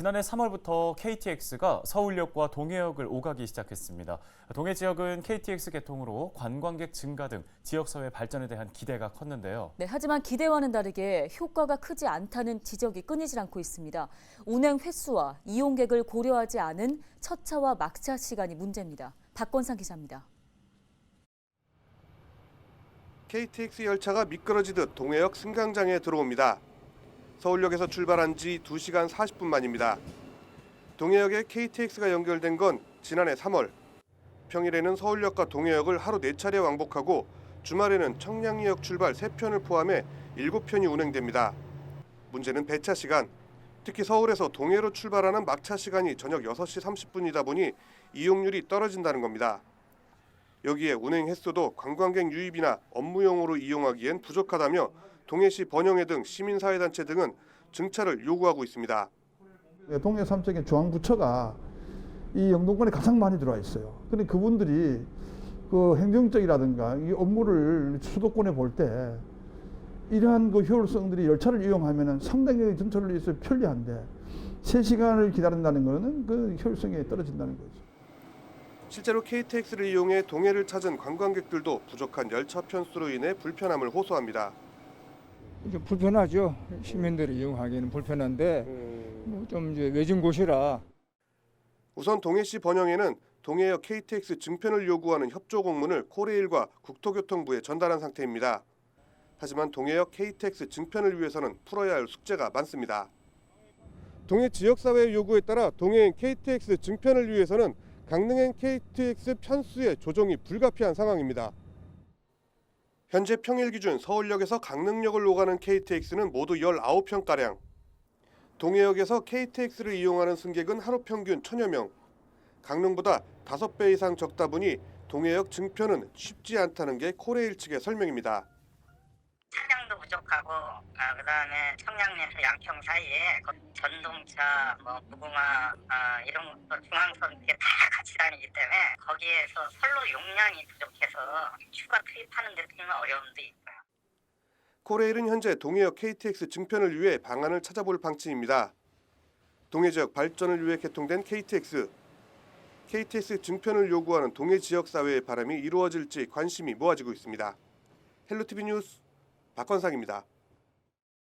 지난해 3월부터 KTX가 서울역과 동해역을 오가기 시작했습니다. 동해 지역은 KTX 개통으로 관광객 증가 등 지역사회 발전에 대한 기대가 컸는데요. 네, 하지만 기대와는 다르게 효과가 크지 않다는 지적이 끊이질 않고 있습니다. 운행 횟수와 이용객을 고려하지 않은 첫 차와 막차 시간이 문제입니다. 박건상 기자입니다. KTX 열차가 미끄러지듯 동해역 승강장에 들어옵니다. 서울역에서 출발한 지 2시간 40분 만입니다. 동해역에 KTX가 연결된 건 지난해 3월. 평일에는 서울역과 동해역을 하루 4차례 왕복하고 주말에는 청량리역 출발 3편을 포함해 7편이 운행됩니다. 문제는 배차 시간. 특히 서울에서 동해로 출발하는 막차 시간이 저녁 6시 30분이다 보니 이용률이 떨어진다는 겁니다. 여기에 운행 횟수도 관광객 유입이나 업무용으로 이용하기엔 부족하다며 동해시 번영회 등 시민사회단체 등은 증차를 요구하고 있습니다. 동해 삼척의 중앙부처가 이 영동권에 가장 많이 들어와 있어요. 근데 그분들이 그 행정적이라든가 이 업무를 수도권에 볼 때 이러한 그 효율성들이 열차를 이용하면은 상당히 전철을 위해서 편리한데 3시간을 기다린다는 거는 그 효율성이 떨어진다는 거죠. 실제로 KTX를 이용해 동해를 찾은 관광객들도 부족한 열차 편수로 인해 불편함을 호소합니다. 이제 불편하죠. 시민들이 이용하기에는 불편한데 뭐 좀 이제 외진 곳이라 우선 동해시 번영에는 동해역 KTX 증편을 요구하는 협조 공문을 코레일과 국토교통부에 전달한 상태입니다. 하지만 동해역 KTX 증편을 위해서는 풀어야 할 숙제가 많습니다. 동해 지역사회의 요구에 따라 동해행 KTX 증편을 위해서는 강릉행 KTX 편수의 조정이 불가피한 상황입니다. 현재 평일 기준 서울역에서 강릉역을 오가는 KTX는 모두 19편가량. 동해역에서 KTX를 이용하는 승객은 하루 평균 천여 명. 강릉보다 5배 이상 적다 보니 동해역 증편은 쉽지 않다는 게 코레일 측의 설명입니다. 차량도 부족하고 아, 그다음에 청량리에서 양평 사이에 그 전동차, 뭐 무궁화 아, 이런 것도 중앙선 이게 다 다니기 때문에 거기에서 선로 용량이 부족해서 추가 투입하는 데좀 어려움도 있고요. 코레일은 현재 동해역 KTX 증편을 위해 방안을 찾아볼 방침입니다. 동해 지역 발전을 위해 개통된 KTX. KTX 증편을 요구하는 동해 지역 사회의 바람이 이루어질지 관심이 모아지고 있습니다. 헬로티비 뉴스 박건상입니다.